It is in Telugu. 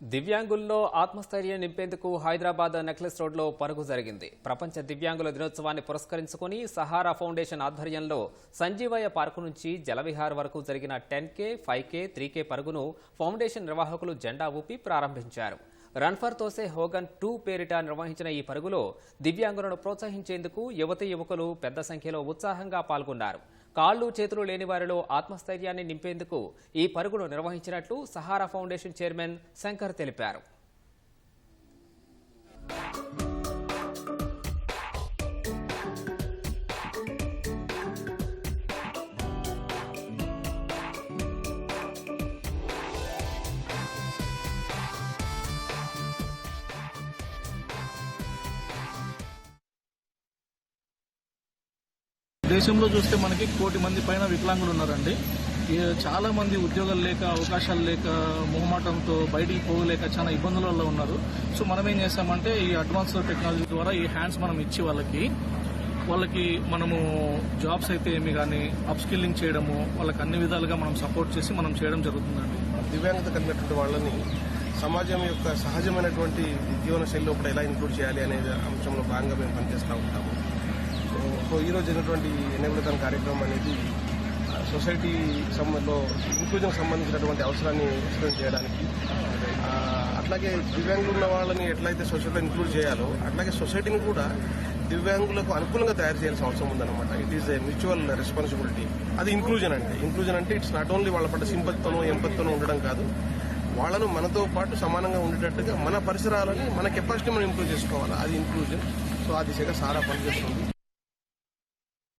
దివ్యాంగుల్లో ఆత్మస్థైర్యం నింపేందుకు హైదరాబాద్ నెక్లెస్ రోడ్లో పరుగు జరిగింది. ప్రపంచ దివ్యాంగుల దినోత్సవాన్ని పురస్కరించుకుని సహారా ఫౌండేషన్ ఆధ్వర్యంలో సంజీవయ్య పార్కు నుంచి జలవిహార్ వరకు జరిగిన ten K five K three K పరుగును ఫౌండేషన్ నిర్వాహకులు జెండా ఊపి ప్రారంభించారు. రన్ ఫర్ తోసే హోగన్ టూ పేరిట నిర్వహించిన ఈ పరుగులో దివ్యాంగులను ప్రోత్సహించేందుకు యువతి యువకులు పెద్ద సంఖ్యలో ఉత్సాహంగా పాల్గొన్నారు. కాళ్ళు చేతులు లేని వారిలో ఆత్మస్థైర్యాన్ని నింపేందుకు ఈ పరుగును నిర్వహించినట్లు సహారా ఫౌండేషన్ చైర్మన్ శంకర్ తెలిపారు. దేశంలో చూస్తే మనకి కోటి మంది పైన వికలాంగులు ఉన్నారండి. ఈ చాలా మంది ఉద్యోగాలు లేక అవకాశాలు లేక మొహమాటంతో బయటికి పోగలేక చాలా ఇబ్బందులలో ఉన్నారు. సో మనం ఏం చేస్తామంటే ఈ అడ్వాన్స్ టెక్నాలజీ ద్వారా ఈ హ్యాండ్స్ మనం ఇచ్చి వాళ్ళకి వాళ్ళకి మనము జాబ్స్ అయితే ఏమి కానీ అప్స్కిల్లింగ్ చేయడము వాళ్ళకి అన్ని విధాలుగా మనం సపోర్ట్ చేసి మనం చేయడం జరుగుతుందండి. దివ్యాంగత కలిగినటువంటి వాళ్ళని సమాజం యొక్క సహజమైనటువంటి జీవన శైలిలో ఎలా ఇంక్లూడ్ చేయాలి అనే అంశంలో భాగంగా మేము పనిచేస్తూ ఉంటాము. సో ఈరోజు ఈ రోజు జరిగినటువంటి ఎన్నికల కార్యక్రమం అనేది సొసైటీ సంబంధంలో ఇంక్లూజన్ సంబంధించినటువంటి అవసరాన్ని ఎక్స్ప్లెయిన్ చేయడానికి అట్లాగే దివ్యాంగులు ఉన్న వాళ్ళని ఎట్లయితే సొసైటీలో ఇంక్లూడ్ చేయాలో అట్లాగే సొసైటీని కూడా దివ్యాంగులకు అనుకూలంగా తయారు చేయాల్సిన అవసరం ఉందన్నమాట. It is a mutual responsibility అది ఇంక్లూజన్ అంటే. ఇంక్లూజన్ అంటే ఇట్స్ నాట్ ఓన్లీ వాళ్ళ పట్ల సింపతితోనో ఎంపతితోనో ఉండడం కాదు. వాళ్ళను మనతో పాటు సమానంగా ఉండేటట్టుగా మన పరిసరాలని మన కెపాసిటీ మనం ఇంప్రూవ్ చేసుకోవాలి. అది ఇంక్లూజన్ సో ఆ దిశగా సారా పనిచేస్తుంది.